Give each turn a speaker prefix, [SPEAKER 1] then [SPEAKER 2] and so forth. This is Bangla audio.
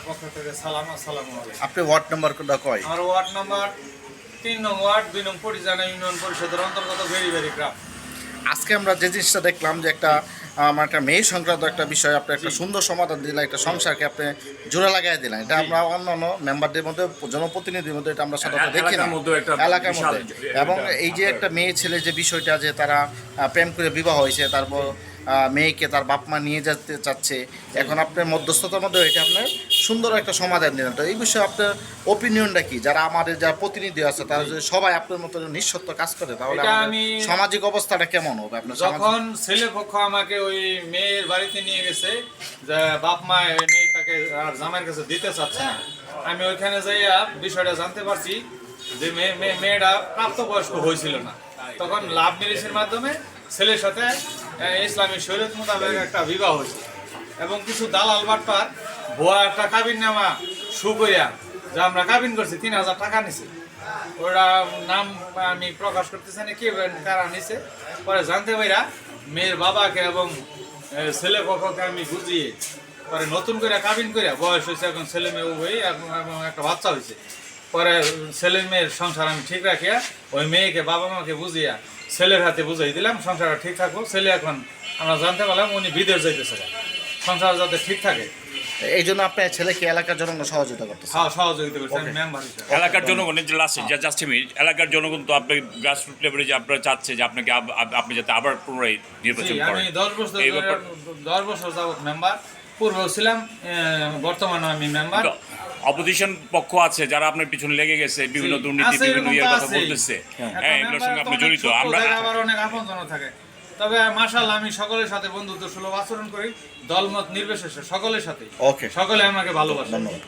[SPEAKER 1] আমার পক্ষ থেকে সালাম আসসালামু আলাইকুম।
[SPEAKER 2] আপনি ওয়ার্ড নাম্বার কয়?
[SPEAKER 1] আমার ওয়ার্ড নাম্বার তিন নং ওয়ার্ড দুই নং পরিচালনা ইউনিয়ন পরিষদের অন্তর্গত গ্রাম।
[SPEAKER 2] আজকে আমরা যে জিনিসটা দেখলাম যে একটা আমার একটা মেয়ে সংক্রান্ত একটা বিষয় আপনি একটা সুন্দর সমাধান দিলেন একটা সংসারকে আপনি জোড়া লাগাই দিলেন। এটা আমরা অন্যান্য মেম্বারদের মধ্যে জনপ্রতিনিধির মধ্যে এটা আমরা সাধারণত দেখি না।
[SPEAKER 3] এলাকার
[SPEAKER 2] মধ্যে। এবং এই যে একটা মেয়ে ছেলে যে বিষয়টা যে তারা প্রেম করে বিবাহ হয়েছে তারপর মেয়েকে তার বাপ মা নিয়ে যেতে চাচ্ছে এখন আপনার মধ্যস্থতার মধ্যে এটা আপনার সুন্দর একটা সমাধান দিলেন। তো এই বিষয়ে আপনার ওপিনিয়নটা কি? যারা আমাদের যারা প্রতিনিধি আছে তারা যদি সবাই আপনার মতো নিঃসত্ব কাজ করে তাহলে
[SPEAKER 1] আমি-
[SPEAKER 2] সামাজিক অবস্থাটা কেমন হবে? আপনার
[SPEAKER 1] যখন ছেলে পক্ষ আমাকে ওই মেয়ের বাড়িতে নিয়ে গেছে যে বাপ মা মেয়েটাকে আর জামাইয়ের কাছে দিতে চাচ্ছে না আমি ওইখানে যাইয়া বিষয়টা জানতে পারছি যে মেয়ে মেয়ে- মেয়েটা প্রাপ্তবয়স্ক হয়েছিল না। তখন লাভ ম্যারেজের মাধ্যমে ছেলের সাথে ইসলামী শরীয়ত মোতাবেক একটা বিবাহ হয়েছে। এবং কিছু দালাল বাটপার ভুয়া একটা কাবিন নামা সুকইয়া যা আমরা কাবিন করছি, তিন হাজার টাকা নিছে। ওরা নাম আমি প্রকাশ করতেছি না, কি কারা নিছে? পরে জানতে পাইরা মেয়ের বাবাকে এবং ছেলে পক্ষকে আমি বুঝিয়ে, পরে নতুন করে কাবিন করে বয়স হয়েছে এখন ছেলে মেয়ে এবং এবং একটা বাচ্চা হয়েছে পরে ছেলে মেয়ের সংসার আমি ঠিক রাখিয়া, ওই মেয়েকে বাবা মাকে বুঝিয়া ছেলের হাতে বুঝাই দিলাম, সংসারটা ঠিক থাকব। ছেলে এখন আমরা জানতে পারলাম, উনি বিদেশ যাইতেছে। সংসার যাতে ঠিক থাকে
[SPEAKER 2] এই জন্য আপনার ছেলেকে এলাকার জন্য সহযোগিতা করতেছে।
[SPEAKER 1] সহ- সহযোগিতা করছে মেম্বার হিসেবে।
[SPEAKER 3] এলাকার জনগণের যে লাস্ট যা জাস্ট মিনিট এলাকার জনগণ তো আপনার গ্রাসরুট লেভেলে যে আপনারা চাচ্ছে যে আপনাকে আপনি যাতে আবার পুনরায় নির্বাচন করেন।
[SPEAKER 1] আমি বছর
[SPEAKER 3] এই
[SPEAKER 1] ধরে-
[SPEAKER 3] ব্যাপার-
[SPEAKER 1] দশ বছর যাবত মেম্বার পূর্বেও ছিলাম বর্তমানে আমি মেম্বার
[SPEAKER 3] অপোজিশন পক্ষ আছে যারা আপনার পিছনে লেগে গেছে বিভিন্ন দুর্নীতি বিভিন্ন ইয়ের কথা বলতেছে। হ্যাঁ এগুলোর সঙ্গে আপনি জড়িত আমরা
[SPEAKER 1] আবার অনেক আপনজন থাকে। তবে মাশাআল্লাহ আমি সকলের সাথে বন্ধুত্ব সুলভ আচরণ করি দলমত নির্বিশেষে সকলের সাথে
[SPEAKER 2] ওকে
[SPEAKER 1] সকলে আমাকে ভালোবাসে।
[SPEAKER 2] ধন্যবাদ।